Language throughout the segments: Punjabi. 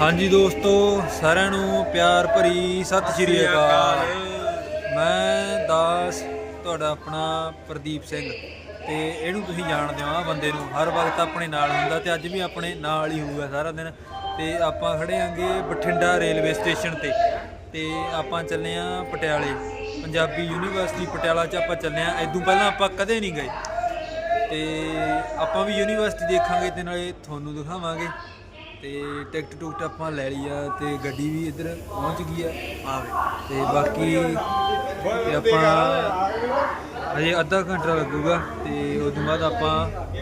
ਹਾਂਜੀ ਦੋਸਤੋ ਸਾਰਿਆਂ ਨੂੰ ਪਿਆਰ ਭਰੀ ਸਤਿ ਸ਼੍ਰੀ ਅਕਾਲ। ਮੈਂ ਦਾਸ ਤੁਹਾਡਾ ਆਪਣਾ ਪ੍ਰਦੀਪ ਸਿੰਘ। ਤੇ ਇਹਨੂੰ ਤੁਸੀਂ ਜਾਣਦੇ ਹੋ ਆ ਬੰਦੇ ਨੂੰ ਹਰ ਵਕਤ ਆਪਣੇ ਨਾਲ ਹੁੰਦਾ ਤੇ ਅੱਜ ਵੀ ਆਪਣੇ ਨਾਲ ਹੀ ਹੋਊਗਾ ਸਾਰਾ ਦਿਨ। ਤੇ ਆਪਾਂ ਖੜੇ ਆਂਗੇ ਬਠਿੰਡਾ ਰੇਲਵੇ ਸਟੇਸ਼ਨ ਤੇ। ਤੇ ਆਪਾਂ ਚੱਲੇ ਆਂ ਪਟਿਆਲੇ। ਪੰਜਾਬੀ ਯੂਨੀਵਰਸਿਟੀ ਪਟਿਆਲਾ 'ਚ ਆਪਾਂ ਚੱਲੇ ਆਂ। ਇਦੋਂ ਪਹਿਲਾਂ ਆਪਾਂ ਕਦੇ ਨਹੀਂ ਗਏ। ਤੇ ਆਪਾਂ ਵੀ ਯੂਨੀਵਰਸਿਟੀ ਦੇਖਾਂਗੇ ਤੇ ਨਾਲੇ ਤੁਹਾਨੂੰ ਦਿਖਾਵਾਂਗੇ। ਤੇ ਟਿਕਟ ਟੁਕਟ ਆਪਾਂ ਲੈ ਲਈ ਆ ਤੇ ਗੱਡੀ ਵੀ ਇੱਧਰ ਪਹੁੰਚ ਗਈ ਆ, ਆਵੇ। ਤੇ ਬਾਕੀ ਤੇ ਆਪਾਂ ਹਜੇ ਅੱਧਾ ਘੰਟਾ ਲੱਗੂਗਾ ਤੇ ਉਸ ਤੋਂ ਬਾਅਦ ਆਪਾਂ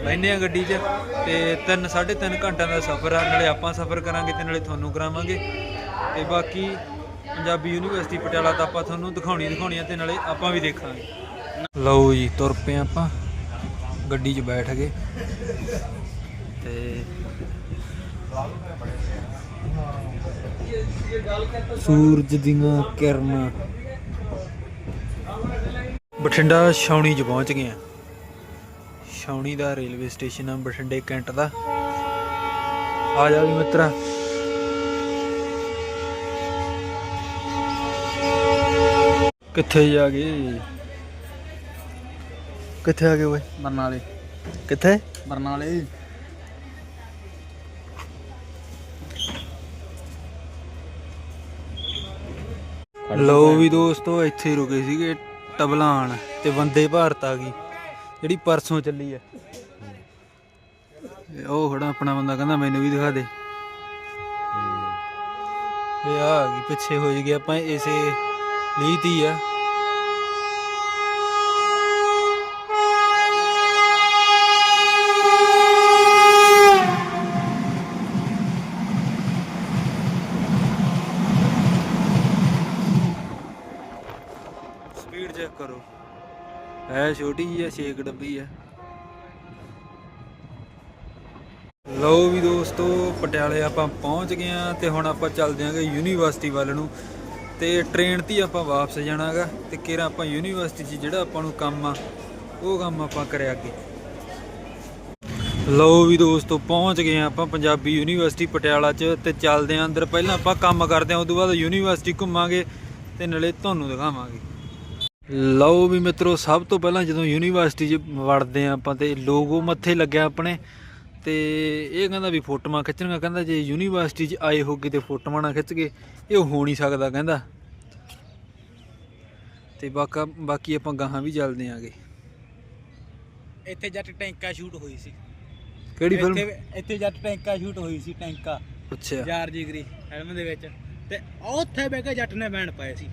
ਬੈਠਨੇ ਆ ਗੱਡੀ 'ਚ ਤੇ 3 3.5 ਘੰਟਿਆਂ ਦਾ ਸਫ਼ਰ ਆ, ਨਾਲੇ ਆਪਾਂ ਸਫ਼ਰ ਕਰਾਂਗੇ ਤੇ ਨਾਲੇ ਤੁਹਾਨੂੰ ਕਰਾਵਾਂਗੇ। ਤੇ ਬਾਕੀ ਪੰਜਾਬੀ ਯੂਨੀਵਰਸਿਟੀ ਪਟਿਆਲਾ ਤਾਂ ਆਪਾਂ ਤੁਹਾਨੂੰ ਦਿਖਾਉਣੀ ਦਿਖਾਉਣੀ ਆ ਤੇ ਨਾਲੇ ਆਪਾਂ ਵੀ ਦੇਖਾਂਗੇ। ਲਓ ਜੀ, ਤੁਰ ਪਏ ਆਪਾਂ। ਗੱਡੀ 'ਚ ਬੈਠ ਗਏ। ਤੇ ਸੂਰਜ ਦੀਆਂ ਕਿਰਨਾਂ। ਬਠਿੰਡਾ ਛਾਉਣੀ 'ਚ ਪਹੁੰਚ ਗਏ ਆ। ਛਾਉਣੀ ਦਾ ਰੇਲਵੇ ਸਟੇਸ਼ਨ ਆ ਬਠਿੰਡੇ ਕੈਂਟ ਦਾ। ਆ ਜਾ ਵੀ ਮਿੱਤਰਾ। ਕਿੱਥੇ ਜਾ ਗਏ ਕਿੱਥੇ ਆ ਗਏ ਓਏ? ਬਰਨਾਲੇ। ਕਿੱਥੇ? ਬਰਨਾਲੇ। ਲਓ ਵੀ ਦੋਸਤੋ ਇੱਥੇ ਰੁਕੇ ਸੀਗੇ ਟਬਲਾਨ ਤੇ ਵੰਦੇ ਭਾਰਤ ਆ ਗਈ ਜਿਹੜੀ ਪਰਸੋਂ ਚੱਲੀ ਆ। ਉਹ ਖੜਾ ਆਪਣਾ ਬੰਦਾ ਕਹਿੰਦਾ ਮੈਨੂੰ ਵੀ ਦਿਖਾ ਦੇ। ਇਹ ਆ ਗਈ ਪਿੱਛੇ ਹੋ ਗਏ ਆਪਾਂ ਇਸੇ ਲਈ ਤੀ ਆ ਸਪੀਡ ਚੈੱਕ ਕਰੋ ਹੈ ਛੋਟੀ ਜਿਹੀ ਆ 6 ਡੱਬੀ ਆ ਲਓ ਵੀ ਦੋਸਤੋ, ਪਟਿਆਲੇ ਆਪਾਂ ਪਹੁੰਚ ਗਏ ਆ ਤੇ ਹੁਣ ਆਪਾਂ ਚੱਲਦੇ ਆਂਗੇ ਯੂਨੀਵਰਸਿਟੀ ਵੱਲ ਨੂੰ। ਤੇ ਟ੍ਰੇਨ ਤੇ ਹੀ ਆਪਾਂ ਵਾਪਸ ਜਾਣਾਗਾ ਤੇ ਕਿਹੜਾ ਆਪਾਂ ਯੂਨੀਵਰਸਿਟੀ 'ਚ ਜਿਹੜਾ ਆਪਾਂ ਨੂੰ ਕੰਮ ਆ, ਉਹ ਕੰਮ ਆਪਾਂ ਕਰਿਆ ਅੱਗੇ। ਲਓ ਵੀ ਦੋਸਤੋ, ਪਹੁੰਚ ਗਏ ਆ ਆਪਾਂ ਪੰਜਾਬੀ ਯੂਨੀਵਰਸਿਟੀ ਪਟਿਆਲਾ 'ਚ ਤੇ ਚੱਲਦੇ ਆਂ ਅੰਦਰ। ਪਹਿਲਾਂ ਆਪਾਂ ਕੰਮ ਕਰਦੇ ਆਂ ਉਸ ਤੋਂ ਬਾਅਦ ਯੂਨੀਵਰਸਿਟੀ ਘੁੰਮਾਂਗੇ ਤੇ ਨਾਲੇ ਤੁਹਾਨੂੰ ਦਿਖਾਵਾਂਗੇ। ਲਓ ਵੀ ਮਿੱਤਰੋ ਸਭ ਤੋਂ ਪਹਿਲਾਂ ਜਦੋਂ ਯੂਨੀਵਰਸਿਟੀ 'ਚ ਵੜਦੇ ਆਂ ਆਪਾਂ ਤੇ ਲੋਗੋ ਮੱਥੇ ਲੱਗਿਆ ਆਪਣੇ ਤੇ ਇਹ ਕਹਿੰਦਾ ਵੀ ਫੋਟੋਆਂ ਖਿੱਚਣੀਆਂ ਕਹਿੰਦਾ ਜੇ ਯੂਨੀਵਰਸਿਟੀ 'ਚ ਆਏ ਹੋਗੇ ਤੇ ਫੋਟੋਆਂ ਨਾ ਖਿੱਚ ਕੇ ਇਹ ਹੋ ਨਹੀਂ ਸਕਦਾ ਕਹਿੰਦਾ। ਤੇ ਬਾਕਾ ਬਾਕੀ ਆਪਾਂ ਗਾਹਾਂ ਵੀ ਚੱਲਦੇ ਆਂਗੇ ਇੱਥੇ ਜੱਟ ਟੈਂਕਾ ਸ਼ੂਟ ਹੋਈ ਸੀ। ਕਿਹੜੀ ਫਿਲਮ ਇੱਥੇ ਇੱਥੇ ਜੱਟ ਟੈਂਕਾ ਸ਼ੂਟ ਹੋਈ ਸੀ ਟੈਂਕਾ। ਅੱਛਾ। ਯਾਰ ਜਿਗਰੀ ਫਿਲਮ ਦੇ ਵਿੱਚ। ਤੇ ਉੱਥੇ ਬਹਿ ਕੇ ਜੱਟ ਨੇ ਬੈਣ ਪਾਏ ਸੀ।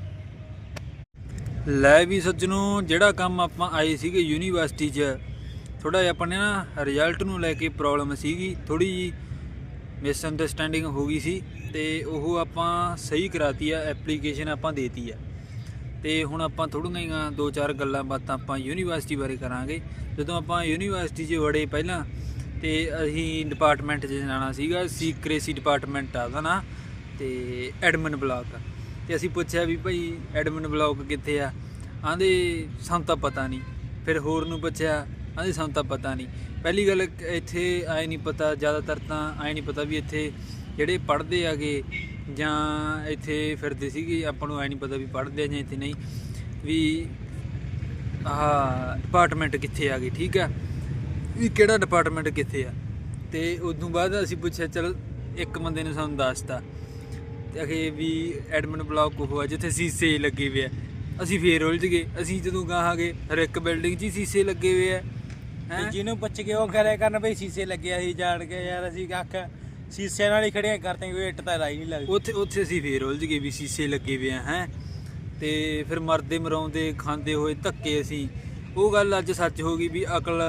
ਲੈ ਵੀ ਸੱਜਣੋ, ਜਿਹੜਾ ਕੰਮ ਆਪਾਂ ਆਏ ਸੀਗੇ ਯੂਨੀਵਰਸਿਟੀ 'ਚ ਥੋੜਾ ਜਿਹਾ ਆਪਾਂ ਨੇ ਨਾ ਰਿਜ਼ਲਟ ਨੂੰ ਲੈ ਕੇ ਪ੍ਰੋਬਲਮ ਸੀਗੀ ਥੋੜੀ ਜੀ ਮਿਸ ਅੰਡਰਸਟੈਂਡਿੰਗ ਹੋ ਗਈ ਸੀ ਤੇ ਉਹ ਆਪਾਂ ਸਹੀ ਕਰਾਤੀ ਆ ਐਪਲੀਕੇਸ਼ਨ ਆਪਾਂ ਦੇਤੀ ਆ। ਤੇ ਹੁਣ ਆਪਾਂ ਥੋੜੀਆਂ ਜਿਹੀਆਂ ਦੋ ਚਾਰ ਗੱਲਾਂ ਬਾਤਾਂ ਆਪਾਂ ਯੂਨੀਵਰਸਿਟੀ ਬਾਰੇ ਕਰਾਂਗੇ। ਜਦੋਂ ਆਪਾਂ ਯੂਨੀਵਰਸਿਟੀ 'ਚ ਵੜੇ ਪਹਿਲਾਂ, ਤੇ ਅਸੀਂ ਡਿਪਾਰਟਮੈਂਟ 'ਚ ਜਾਣਾ ਸੀਗਾ ਸੀਕ੍ਰੇਸੀ ਡਿਪਾਰਟਮੈਂਟ ਆ ਉਹਦਾ ਨਾ, ਤੇ ਐਡਮਨ ਬਲਾਕ ਤੇ ਅਸੀਂ ਪੁੱਛਿਆ ਵੀ ਭਾਈ ਐਡਮਿਨ ਬਲਾਕ ਕਿੱਥੇ ਆ? ਆਂਦੇ ਸਾਨੂੰ ਤਾਂ ਪਤਾ ਨਹੀਂ। ਫਿਰ ਹੋਰ ਨੂੰ ਪੁੱਛਿਆ ਆਂਦੇ ਸਾਨੂੰ ਤਾਂ ਪਤਾ ਨਹੀਂ। ਪਹਿਲੀ ਗੱਲ ਇੱਥੇ ਆਏ ਨਹੀਂ ਪਤਾ, ਜ਼ਿਆਦਾਤਰ ਤਾਂ ਆਏ ਨਹੀਂ ਪਤਾ ਵੀ ਇੱਥੇ ਜਿਹੜੇ ਪੜ੍ਹਦੇ ਆਗੇ ਜਾਂ ਇੱਥੇ ਫਿਰਦੇ ਸੀਗੇ, ਆਪਾਂ ਨੂੰ ਆਏ ਨਹੀਂ ਪਤਾ ਵੀ ਪੜ੍ਹਦੇ ਆ ਜਾਂ ਇੱਥੇ ਨਹੀਂ। ਵੀ ਆਹ ਡਿਪਾਰਟਮੈਂਟ ਕਿੱਥੇ ਆ ਗਈ ਠੀਕ ਆ? ਵੀ ਕਿਹੜਾ ਡਿਪਾਰਟਮੈਂਟ ਕਿੱਥੇ ਆ? ਤੇ ਉਦੋਂ ਬਾਅਦ ਅਸੀਂ ਪੁੱਛਿਆ, ਚਲ ਇੱਕ ਬੰਦੇ ਨੇ ਸਾਨੂੰ ਦੱਸਤਾ। ਤੇ ਅਖੇ ਵੀ ਐਡਮਿਨ ਬਲਾਕ ਉਹ ਆ ਜਿੱਥੇ ਸੀਸੇ ਲੱਗੇ ਹੋਏ ਆ। ਅਸੀਂ ਫੇਰ ਉਲਝ ਗਏ। ਅਸੀਂ ਜਦੋਂ ਗਾਹਾਂਗੇ ਹਰ ਇੱਕ ਬਿਲਡਿੰਗ 'ਚ ਹੀ ਸੀਸੇ ਲੱਗੇ ਹੋਏ ਆ। ਤੇ ਹੈਂ ਜਿਹਨੂੰ ਪੁੱਛ ਕੇ ਉਹ ਕਰਿਆ ਕਰਨ ਬਈ ਸੀਸੇ ਲੱਗਿਆ ਸੀ ਜਾਣ ਕੇ ਯਾਰ ਅਸੀਂ ਕੱਖ ਸੀਸੇ ਨਾਲ ਹੀ ਖੜਿਆ ਕਰਦੇ ਕੋਈ ਇੱਟ ਤਾਂ ਲਾਈ ਨਹੀਂ ਲੱਗਦੀ। ਉੱਥੇ ਉੱਥੇ ਅਸੀਂ ਫੇਰ ਉਲਝ ਗਏ ਵੀ ਸੀਸੇ ਲੱਗੇ ਹੋਏ ਆ ਹੈ? ਤੇ ਫਿਰ ਮਰਦੇ ਮਰਾਉਂਦੇ ਖਾਂਦੇ ਹੋਏ ਧੱਕੇ ਅਸੀਂ। ਉਹ ਗੱਲ ਅੱਜ ਸੱਚ ਹੋ ਗਈ ਵੀ ਅਕਲ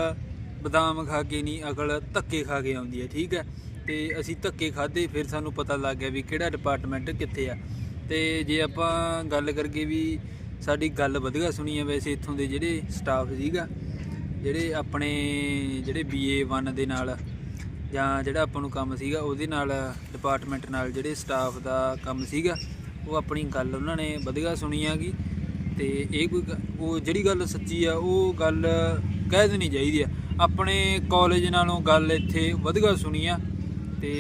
ਬਦਾਮ ਖਾ ਕੇ ਨਹੀਂ ਅਕਲ ਧੱਕੇ ਖਾ ਕੇ ਆਉਂਦੀ ਹੈ ਠੀਕ ਹੈ ਤੇ ਅਸੀਂ ਧੱਕੇ ਖਾਦੇ ਫਿਰ ਸਾਨੂੰ ਪਤਾ ਲੱਗ ਗਿਆ ਵੀ ਕਿਹੜਾ ਡਿਪਾਰਟਮੈਂਟ ਕਿੱਥੇ ਆ। ਤੇ ਜੇ ਆਪਾਂ ਗੱਲ ਕਰਗੇ ਵੀ ਸਾਡੀ ਗੱਲ ਵਧੀਆ ਸੁਣੀ ਹੈ ਵੈਸੇ ਇੱਥੋਂ ਦੇ ਜਿਹੜੇ ਸਟਾਫ ਸੀਗਾ, ਜਿਹੜੇ ਆਪਣੇ ਜਿਹੜੇ ਬੀਏ 1 ਦੇ ਨਾਲ ਜਾਂ ਜਿਹੜਾ ਆਪਾਂ ਨੂੰ ਕੰਮ ਸੀਗਾ, ਉਹਦੇ ਨਾਲ ਡਿਪਾਰਟਮੈਂਟ ਨਾਲ ਜਿਹੜੇ ਸਟਾਫ ਦਾ ਕੰਮ ਸੀਗਾ, ਉਹ ਆਪਣੀ ਗੱਲ ਉਹਨਾਂ ਨੇ ਵਧੀਆ ਸੁਣੀ ਹੈਗੀ ਤੇ ਇਹ ਕੋਈ ਉਹ ਜਿਹੜੀ ਗੱਲ ਸੱਚੀ ਆ, ਉਹ ਗੱਲ ਕਹਿ ਦੇਣੀ ਚਾਹੀਦੀ ਆ। ਆਪਣੇ ਕਾਲਜ ਨਾਲੋਂ ਗੱਲ ਇੱਥੇ ਵਧੀਆ ਸੁਣੀ ਆ। ਤੇ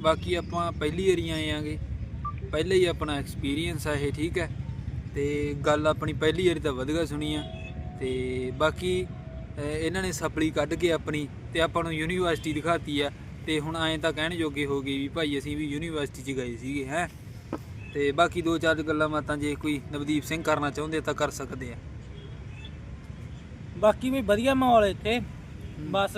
ਬਾਕੀ ਆਪਾਂ ਪਹਿਲੀ ਵਾਰੀ ਆਏ ਆਂਗੇ। ਪਹਿਲੇ ਹੀ ਆਪਣਾ ਐਕਸਪੀਰੀਅੰਸ ਆ ਇਹ, ਠੀਕ ਹੈ? ਤੇ ਗੱਲ ਆਪਣੀ ਪਹਿਲੀ ਵਾਰੀ ਤਾਂ ਵਧੀਆ ਸੁਣੀ ਆ। ਤੇ ਬਾਕੀ ਇਹਨਾਂ ਨੇ ਸਪਲੀ ਕੱਢ ਕੇ ਆਪਣੀ ਤੇ ਆਪਾਂ ਨੂੰ ਯੂਨੀਵਰਸਿਟੀ ਦਿਖਾਤੀ ਆ। ਤੇ ਹੁਣ ਐਂ ਤਾਂ ਕਹਿਣ ਜੋਗੇ ਹੋ ਗਏ ਵੀ ਭਾਈ ਅਸੀਂ ਵੀ ਯੂਨੀਵਰਸਿਟੀ 'ਚ ਗਏ ਸੀਗੇ, ਹੈ? ਤੇ ਬਾਕੀ ਦੋ ਚਾਰ ਗੱਲਾਂ ਬਾਤਾਂ ਜੇ ਕੋਈ ਨਵਦੀਪ ਸਿੰਘ ਕਰਨਾ ਚਾਹੁੰਦੇ ਤਾਂ ਕਰ ਸਕਦੇ ਆ। ਬਾਕੀ ਵੀ ਵਧੀਆ ਮਾਹੌਲ ਇੱਥੇ। ਬਸ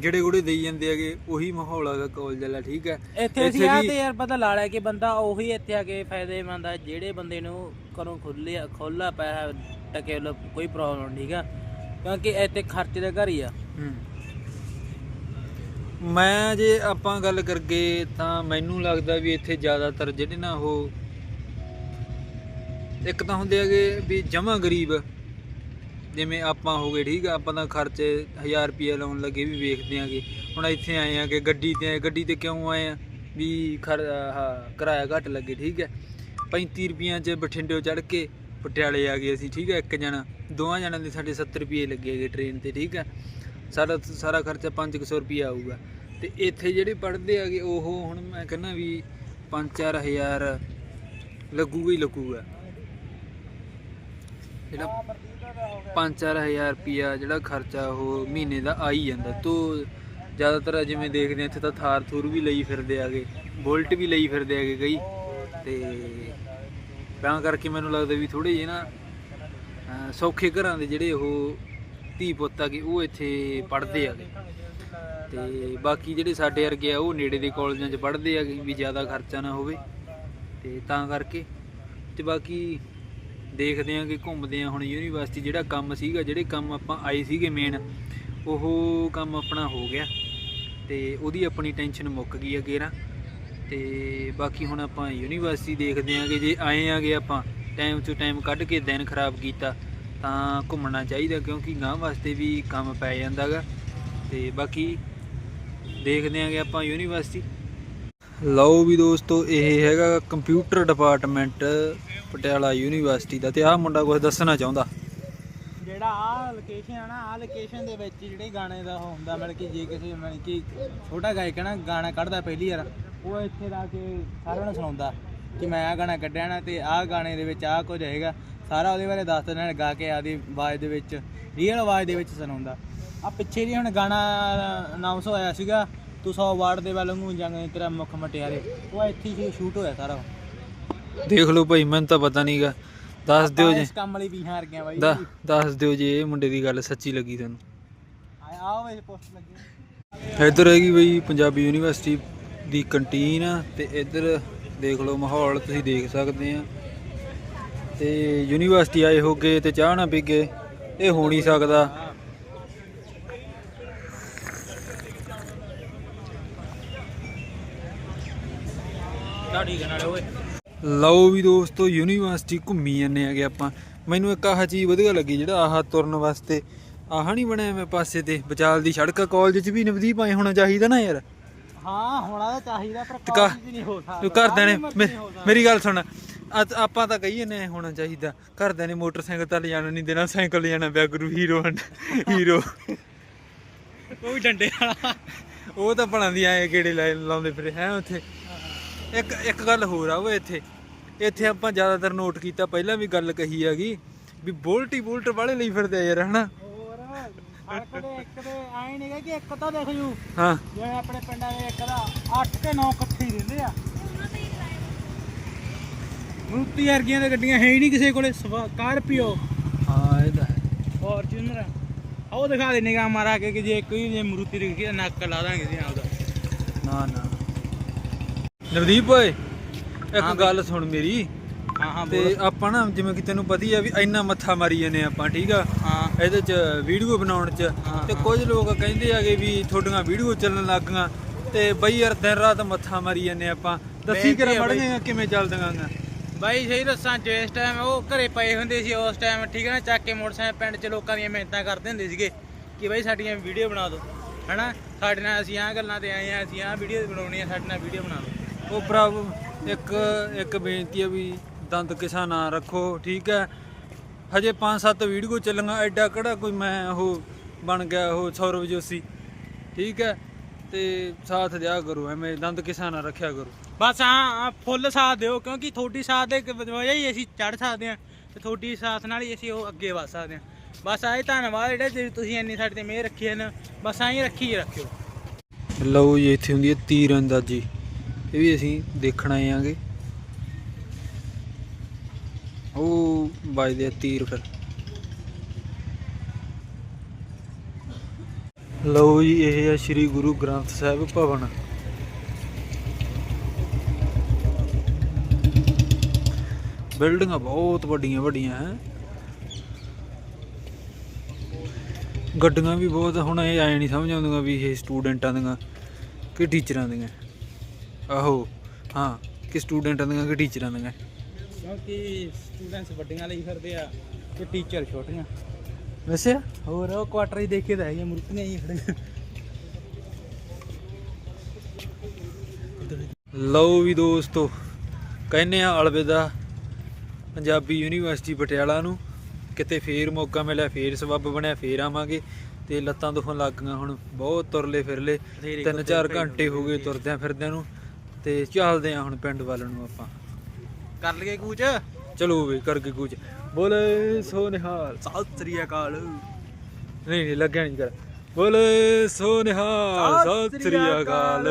ਜਿਹੜੇ ਗੁੜੇ ਦੇਈ ਜਾਂਦੇ ਹੈਗੇ ਉਹੀ ਮਾਹੌਲ ਹੈਗਾ ਕਾਲਜ ਵਾਲਾ ਠੀਕ ਹੈ? ਇੱਥੇ ਅਸੀਂ ਆ ਤੇ ਯਾਰ ਪਤਾ ਲਾ ਲਿਆ ਕਿ ਬੰਦਾ ਉਹੀ ਇੱਥੇ ਆ ਕੇ ਫਾਇਦੇਮੰਦ ਆ ਜਿਹੜੇ ਬੰਦੇ ਨੂੰ ਘਰੋਂ ਖੁੱਲਿਆ ਖੋਲਾ ਪਿਆ ਟਕੇ ਕੋਈ ਪ੍ਰੋਬਲਮ ਨਹੀਂ ਠੀਕ ਆ? ਕਿਉਂਕਿ ਇੱਥੇ ਖਰਚ ਦੇ ਘਰ ਹੀ ਆ। ਮੈਂ ਜੇ ਆਪਾਂ ਗੱਲ ਕਰਗੇ ਤਾਂ ਮੈਨੂੰ ਲੱਗਦਾ ਵੀ ਇੱਥੇ ਜ਼ਿਆਦਾਤਰ ਜਿਹੜੇ ਨਾ ਉਹ ਇੱਕ ਤਾਂ ਹੁੰਦੇ ਹੈਗੇ ਵੀ ਜਮਾ ਗਰੀਬ ਜਿਵੇਂ ਆਪਾਂ ਹੋ ਗਏ, ਠੀਕ ਆ, ਆਪਾਂ ਤਾਂ ਖਰਚੇ 1000 ਰੁਪਏ ਲਾਉਣ ਲੱਗੇ ਵੀ ਵੇਖਦੇ ਆਂਗੇ। ਹੁਣ ਇੱਥੇ ਆਏ ਆਂਗੇ, ਗੱਡੀ ਤੇ ਆਏ, ਗੱਡੀ ਤੇ ਕਿਉਂ ਆਏ ਆ? ਵੀ ਖਰ ਕਿਰਾਇਆ ਘੱਟ ਲੱਗੇ, ਠੀਕ ਹੈ 35 ਰੁਪਈਆਂ 'ਚ ਬਠਿੰਡੇ ਚੜ੍ਹ ਕੇ ਪਟਿਆਲੇ ਆ ਗਏ ਅਸੀਂ, ਠੀਕ ਹੈ ਇੱਕ ਜਣਾ। ਦੋਵਾਂ ਜਣਾਂ ਦੇ ਸਾਡੇ 70 ਰੁਪਏ ਲੱਗੇ ਹੈਗੇ ਟ੍ਰੇਨ ਤੇ, ਠੀਕ ਹੈ ਸਾਡਾ ਸਾਰਾ ਖਰਚਾ 500 ਰੁਪਏ ਆਊਗਾ। ਤੇ ਇੱਥੇ ਜਿਹੜੇ ਪੜ੍ਹਦੇ ਆਗੇ ਉਹ ਹੁਣ ਮੈਂ ਕਹਿੰਦਾ ਵੀ 5-4000 ਲੱਗੂਗਾ ਹੀ ਲੱਗੂਗਾ। ਜਿਹੜਾ 5-4000 ਰੁਪਿਆ ਜਿਹੜਾ ਖਰਚਾ ਉਹ ਮਹੀਨੇ ਦਾ ਆ ਹੀ ਜਾਂਦਾ। ਤੋ ਜ਼ਿਆਦਾਤਰ ਜਿਵੇਂ ਦੇਖਦੇ ਆ, ਇੱਥੇ ਤਾਂ ਥਾਰ ਥੂਰ ਵੀ ਲਈ ਫਿਰਦੇ ਆਗੇ, ਬੁਲਟ ਵੀ ਲਈ ਫਿਰਦੇ ਆਗੇ ਕਈ। ਤੇ ਤਾਂ ਕਰਕੇ ਮੈਨੂੰ ਲੱਗਦਾ ਵੀ ਥੋੜੇ ਜਿਹੇ ਨਾ ਸੌਖੇ ਘਰਾਂ ਦੇ ਜਿਹੜੇ ਉਹ ਧੀ ਪੁੱਤ ਆਗੇ ਉਹ ਇੱਥੇ ਪੜ੍ਹਦੇ ਆਗੇ। ਤੇ ਬਾਕੀ ਜਿਹੜੇ ਸਾਡੇ ਵਰਗੇ ਆ, ਉਹ ਨੇੜੇ ਦੇ ਕਾਲਜਾਂ 'ਚ ਪੜ੍ਹਦੇ ਆਗੇ ਵੀ ਜ਼ਿਆਦਾ ਖਰਚਾ ਨਾ ਹੋਵੇ। ਤੇ ਤਾਂ ਕਰਕੇ, ਤੇ ਬਾਕੀ ਦੇਖਦੇ ਆਂ ਕਿ ਘੁੰਮਦੇ ਆਂ ਹੁਣ ਯੂਨੀਵਰਸਿਟੀ ਜਿਹੜਾ ਕੰਮ ਸੀਗਾ, ਜਿਹੜੇ ਕੰਮ ਆਪਾਂ ਆਏ ਸੀਗੇ ਮੇਨ ਉਹ ਕੰਮ ਆਪਣਾ ਹੋ ਗਿਆ ਤੇ ਉਹਦੀ ਆਪਣੀ ਟੈਨਸ਼ਨ ਮੁੱਕ ਗਈ ਆ ਗੇਰਾ। ਤੇ ਬਾਕੀ ਹੁਣ ਆਪਾਂ ਯੂਨੀਵਰਸਿਟੀ ਦੇਖਦੇ ਆਂ ਕਿ ਜੇ ਆਏ ਆਂਗੇ ਆਪਾਂ ਟਾਈਮ ਟੂ ਟਾਈਮ ਕੱਢ ਕੇ ਦਿਨ ਖਰਾਬ ਕੀਤਾ, ਤਾਂ ਘੁੰਮਣਾ ਚਾਹੀਦਾ ਕਿਉਂਕਿ ਗਾਂ ਵਾਸਤੇ ਵੀ ਕੰਮ ਪੈ ਜਾਂਦਾਗਾ ਤੇ ਬਾਕੀ ਦੇਖਦੇ ਆਂਗੇ ਆਪਾਂ ਯੂਨੀਵਰਸਿਟੀ। ਲਓ ਵੀ ਦੋਸਤੋ, ਇਹ ਹੈਗਾ ਕੰਪਿਊਟਰ ਡਿਪਾਰਟਮੈਂਟ ਪਟਿਆਲਾ ਯੂਨੀਵਰਸਿਟੀ ਦਾ ਤੇ ਆਹ ਮੁੰਡਾ ਕੁਝ ਦੱਸਣਾ ਚਾਹੁੰਦਾ। ਜਿਹੜਾ ਆ ਲੋਕੇਸ਼ਨ ਆ ਨਾ ਆ ਲੋਕੇਸ਼ਨ ਦੇ ਵਿੱਚ ਜਿਹੜੇ ਗਾਣੇ ਦਾ ਉਹ ਹੁੰਦਾ, ਮਤਲਬ ਕਿ ਜੇ ਕਿਸੇ ਮਤਲਬ ਕਿ ਛੋਟਾ ਗਾਇਕ ਹੈ ਨਾ, ਗਾਣਾ ਕੱਢਦਾ ਪਹਿਲੀ ਵਾਰ, ਉਹ ਇੱਥੇ ਲਾ ਕੇ ਸਾਰਿਆਂ ਨੂੰ ਸੁਣਾਉਂਦਾ ਕਿ ਮੈਂ ਆ ਗਾਣਾ ਕੱਢਿਆ ਨਾ ਤੇ ਆਹ ਗਾਣੇ ਦੇ ਵਿੱਚ ਆਹ ਕੁਝ ਹੈਗਾ। ਸਾਰਾ ਉਹਦੇ ਬਾਰੇ ਦੱਸ ਦਿੰਦਾ ਗਾ ਕੇ ਆਦੀ ਆਵਾਜ਼ ਦੇ ਵਿੱਚ ਰੀਅਲ ਆਵਾਜ਼ ਦੇ ਵਿੱਚ ਸੁਣਾਉਂਦਾ। ਆ ਪਿੱਛੇ ਜੀ ਹੁਣ ਗਾਣਾ ਅਨਾਉਂਸ ਹੋਇਆ ਸੀਗਾ, ਤੂੰ 100 ਵਾਰਡ ਦੇ ਵੱਲ ਨੂੰ ਜਾਂਗੇ ਤੇਰਾ ਮੁੱਖ ਮਟਿਆਰੇ। ਉਹ ਇੱਥੇ ਹੀ ਸ਼ੂਟ ਹੋਇਆ ਸਾਰਾ। ਦੇਖ ਲਓ ਭਾਈ ਮੈਨੂੰ ਤਾਂ ਪਤਾ ਨਹੀਂਗਾ ਦੱਸ ਦਿਓ ਜੇ। ਇਸ ਕੰਮ ਲਈ ਵੀ ਹਾਰ ਗਿਆ ਬਾਈ। ਦਾ- ਦੱਸ ਦਿਓ ਜੇ ਇਹ ਮੁੰਡੇ ਦੀ ਗੱਲ ਸੱਚੀ ਲੱਗੀ ਤੁਹਾਨੂੰ। ਆਓ ਵੇ ਪੋਸਟ ਲੱਗੀ। ਇੱਧਰ ਹੈਗੀ ਬਈ ਪੰਜਾਬੀ ਯੂਨੀਵਰਸਿਟੀ ਦੀ ਕੰਟੀਨ ਆ ਤੇ ਇੱਧਰ ਦੇਖ ਲਓ ਮਾਹੌਲ ਤੁਸੀਂ ਦੇਖ ਸਕਦੇ ਆ। ਤੇ ਯੂਨੀਵਰਸਿਟੀ ਆਏ ਹੋਗੇ ਤੇ ਚਾਹ ਨਾ ਪੀਗੇ ਇਹ ਹੋ ਨਹੀਂ ਸਕਦਾ। ਠੀਕ ਹੈ ਨਾਲੇ ਓਏ। ਲਓ ਵੀ ਦੋਸਤੋ ਯੂਨੀਵਰਸਿਟੀ ਘੁੰਮੀ ਜਾਂਦੇ ਆਗੇ ਆਪਾਂ। ਮੈਨੂੰ ਇੱਕ ਆਹ ਚੀਜ਼ ਵਧੀਆ ਲੱਗੀ ਜਿਹੜਾ ਆਹ ਤੁਰਨ ਵਾਸਤੇ। ਆਹ ਨਹੀਂ ਬਣਿਆ ਮੈਂ ਪਾਸੇ ਤੇ ਵਿਚਾਲ ਦੀ ਸੜਕ ਕਾਲਜ 'ਚ ਵੀ ਨਵਦੀਪ ਆਏ ਹੋਣਾ ਚਾਹੀਦਾ ਨਾ ਯਾਰ। ਹਾਂ ਹੋਣਾ ਤਾਂ ਚਾਹੀਦਾ ਪਰ ਕਾਲਜ ਨਹੀਂ ਹੋ ਸਕਦਾ। ਘਰਦਿਆਂ ਨੇ। ਮੇਰੀ ਗੱਲ ਸੁਣ ਆਪਾਂ ਤਾਂ ਕਹੀਏ ਨੇ ਹੋਣਾ ਚਾਹੀਦਾ। ਘਰਦਿਆਂ ਨੇ ਮੋਟਰਸਾਈਕਲ ਤਾਂ ਲਿਜਾਣਾ ਨਹੀਂ ਦੇਣਾ ਸਾਈਕਲ ਲਿਜਾਣਾ ਪਿਆ ਗੁਰੂ ਹੀਰੋ ਹੀਰੋ। ਉਹ ਵੀ ਡੰਡੇ ਵਾਲਾ। ਉਹ ਤਾਂ ਬਣਾਉਂਦੀ ਆਏ ਕਿਹੜੇ ਲਾਏ ਲਾਉਂਦੇ ਫਿਰੇ ਹੈ ਉੱਥੇ। ਇੱਕ ਇੱਕ ਗੱਲ ਹੋਰ ਆ ਉਹ ਇੱਥੇ। ਇੱਥੇ ਆਪਾਂ ਜ਼ਿਆਦਾਤਰ ਨੋਟ ਕੀਤਾ ਪਹਿਲਾਂ ਵੀ ਗੱਲ ਕਹੀ ਹੈਗੀ ਵੀ ਬੁਲਟ ਹੀ ਬੁਲਟ ਵਾਲੇ ਲਈ ਫਿਰਦੇ ਆ ਯਾਰ ਹਨਾ? ਹੋਰ ਕੋਲੇ ਇੱਕ ਦੇ ਐ ਨਹੀਂਗਾ ਕਿ ਇੱਕ ਤਾਂ ਦੇਖ ਜੂ। ਹਾਂ। ਜਿਵੇਂ ਆਪਣੇ ਪਿੰਡਾਂ ਦੇ ਇੱਕ ਦਾ 8 ਤੇ 9 ਇਕੱਠੇ ਰਹਿੰਦੇ ਆ। ਮਰੂਤੀ ਵਰਗੀਆਂ ਦੇ ਗੱਡੀਆਂ ਹੈ ਹੀ ਨਹੀਂ ਕਿਸੇ ਕੋਲੇ ਸਕਾਰਪੀਓ ਹਾਂ ਇਹ ਤਾਂ ਹੈ। ਫੋਰਚੂਨਰ ਉਹ ਦਿਖਾ ਦੇ ਨਿਗਾਹ ਮਾਰਾ ਕੇ ਕਿ ਜੇ ਕੋਈ ਜੇ ਮਰੂਤੀ ਰੱਖੀ ਤਾਂ ਨੱਕ ਲਾ ਦਾਂਗੇ ਜੀ ਆਪਦਾ। ਨਾ ਨਾ। ਨਵਦੀਪ ਓਏ ਇੱਕ ਗੱਲ ਸੁਣ ਮੇਰੀ। ਹਾਂ ਹਾਂ ਤੇ ਆਪਾਂ ਨਾ ਜਿਵੇਂ ਕਿ ਤੈਨੂੰ ਪਤਾ ਹੀ ਆ ਵੀ ਇੰਨਾ ਮੱਥਾ ਮਾਰੀ ਜਾਂਦੇ ਆਪਾਂ ਠੀਕ ਆ? ਹਾਂ। ਇਹਦੇ ਚ ਵੀਡੀਓ ਬਣਾਉਣ ਚ। ਤੇ ਕੁਝ ਲੋਕ ਕਹਿੰਦੇ ਆਗੇ ਵੀ ਤੁਹਾਡੀਆਂ ਵੀਡੀਓ ਚੱਲਣ ਲੱਗ ਗਈਆਂ। ਤੇ ਬਈ ਯਾਰ ਦਿਨ ਰਾਤ ਮੱਥਾ ਮਾਰੀ ਜਾਂਦੇ ਆਪਾਂ। ਦੱਸੀ ਕਿਰਾ ਮੜ। ਗਏ ਕਿਵੇਂ ਚੱਲਦੀਆਂ ਗਾ ਬਾਈ ਸਹੀ ਦੱਸਾਂ ਜਿਸ ਟਾਈਮ ਉਹ ਘਰੇ ਪਏ ਹੁੰਦੇ ਸੀ ਉਸ ਟਾਈਮ ਠੀਕ ਹੈ ਨਾ ਚੱਕ ਕੇ ਮੋਟਰਸਾਈਕਲ ਪਿੰਡ 'ਚ ਲੋਕਾਂ ਦੀਆਂ ਮਿਹਨਤਾਂ ਕਰਦੇ ਹੁੰਦੇ ਸੀਗੇ ਕਿ ਬਾਈ ਸਾਡੀਆਂ ਵੀਡੀਓ ਬਣਾ ਦਿਓ ਹਨਾ? ਸਾਡੇ ਨਾਲ ਅਸੀਂ ਆਹ ਗੱਲਾਂ ਤੇ ਆਏ ਆ ਅਸੀਂ ਆਹ ਵੀਡੀਓ ਬਣਾਉਣੀ ਆ ਸਾਡੇ ਨਾਲ ਵੀਡੀਓ ਬਣਾ ਦਿਓ। ਉਹ ਭਰਾਵੋ ਇੱਕ ਇੱਕ ਬੇਨਤੀ ਆ ਵੀ ਦੰਦ ਕਿਸਾ ਨਾ ਰੱਖੋ ਠੀਕ ਹੈ? ਹਜੇ 5-7 ਵੀਡੀਓ ਚੱਲੀਆਂ ਐਡਾ ਕਿਹੜਾ ਕੋਈ ਮੈਂ ਉਹ ਬਣ ਗਿਆ ਉਹ ਸੌਰਵ ਜੋਸ਼ੀ ਠੀਕ ਹੈ? ਤੇ ਸਾਥ ਦਿਆ ਕਰੋ ਐਵੇਂ ਦੰਦ ਕਿਸਾ ਨਾ ਰੱਖਿਆ ਕਰੋ। ਬਸ ਹਾਂ ਫੁੱਲ ਸਾਥ ਦਿਓ ਕਿਉਂਕਿ ਤੁਹਾਡੀ ਸਾਥ ਦੇ ਵਜ੍ਹਾ ਹੀ ਅਸੀਂ ਚੜ ਸਕਦੇ ਹਾਂ ਤੇ ਤੁਹਾਡੀ ਸਾਥ ਨਾਲ ਹੀ ਅਸੀਂ ਉਹ ਅੱਗੇ ਵਧ ਸਕਦੇ ਹਾਂ। ਬਸ ਆਏ ਧੰਨਵਾਦ ਜਿਹੜੇ ਜੇ ਤੁਸੀਂ ਇੰਨੀ ਸਾਡੇ ਤੇ ਮਿਹਰ ਰੱਖੀ ਹਨ ਬਸ ਐਂ ਰੱਖੀ ਰੱਖਿਓ। ਲਓ ਜੀ ਇੱਥੇ ਹੁੰਦੀ ਹੈ ਤੀਰ ਅੰਦਾਜ਼ੀ ਇਹ ਵੀ ਅਸੀਂ ਦੇਖਣ ਆਏ ਆਂਗੇ। ਉਹ ਵੱਜਦੇ ਆ ਤੀਰ ਫਿਰ। ਲਓ ਜੀ, ਇਹ ਹੈ ਸ੍ਰੀ ਗੁਰੂ ਗ੍ਰੰਥ ਸਾਹਿਬ ਭਵਨ। ਬਿਲਡਿੰਗਾਂ ਬਹੁਤ ਵੱਡੀਆਂ ਵੱਡੀਆਂ ਹੈ। ਗੱਡੀਆਂ ਵੀ ਬਹੁਤ, ਹੁਣ ਇਹ ਆਏ ਨਹੀਂ ਸਮਝ ਆਉਂਦੀਆਂ ਵੀ ਇਹ ਸਟੂਡੈਂਟਾਂ ਦੀਆਂ ਕਿ ਟੀਚਰਾਂ ਦੀਆਂ। ਆਹੋ ਹਾਂ ਕਿ ਸਟੂਡੈਂਟਾਂ ਦੀਆਂ ਕਿ ਟੀਚਰਾਂ ਦੀਆਂ? ਕਿਉਂਕਿ ਸਟੂਡੈਂਟਸ ਵੱਡੀਆਂ ਲਈ ਫਿਰਦੇ ਆ ਤੇ ਟੀਚਰ ਛੋਟੀਆਂ। ਵੈਸੇ? ਹੋਰ ਉਹ ਕੁਆਟਰ ਹੀ ਦੇਖੇ ਤਾਂ ਹੈਗੀਆਂ ਮੁਰਤੀਆਂ ਹੀ ਖੜੀਆਂ ਲਓ ਵੀ ਦੋਸਤੋ ਕਹਿੰਨੇ ਆ ਅਲਵਿਦਾ ਪੰਜਾਬੀ ਯੂਨੀਵਰਸਿਟੀ ਪਟਿਆਲਾ ਨੂੰ ਕਿਤੇ ਫੇਰ ਮੌਕਾ ਮਿਲਿਆ ਫੇਰ ਸਬੱਬ ਬਣਿਆ ਫੇਰ ਆਵਾਂਗੇ। ਤੇ ਲੱਤਾਂ ਦੁਖਣ ਲੱਗ ਗਈਆਂ ਹੁਣ ਬਹੁਤ ਤੁਰਲੇ ਫਿਰਲੇ ਬਥੇਰੇ ਤਿੰਨ ਚਾਰ ਤੁਰਦੇ ਘੰਟੇ ਹੋ ਗਏ ਤੁਰਦਿਆਂ ਫਿਰਦਿਆਂ ਨੂੰ। ਤੇ ਚੱਲਦੇ ਆ ਹੁਣ ਪਿੰਡ ਵੱਲ ਨੂੰ ਆਪਾਂ। ਕਰ ਲਈਏ ਕੂਚ? ਚਲੋ ਵੇ ਕਰਕੇ ਕੁਝ ਬੋਲੇ ਸੋ ਨਿਹਾਲ ਸਤਿ ਸ੍ਰੀ ਅਕਾਲ। ਨਹੀਂ ਨਹੀਂ ਲੱਗਿਆ ਨਹੀਂ ਕਰ ਬੋਲੇ ਸੋ ਨਿਹਾਲ ਸਤਿ ਸ੍ਰੀ ਅਕਾਲ।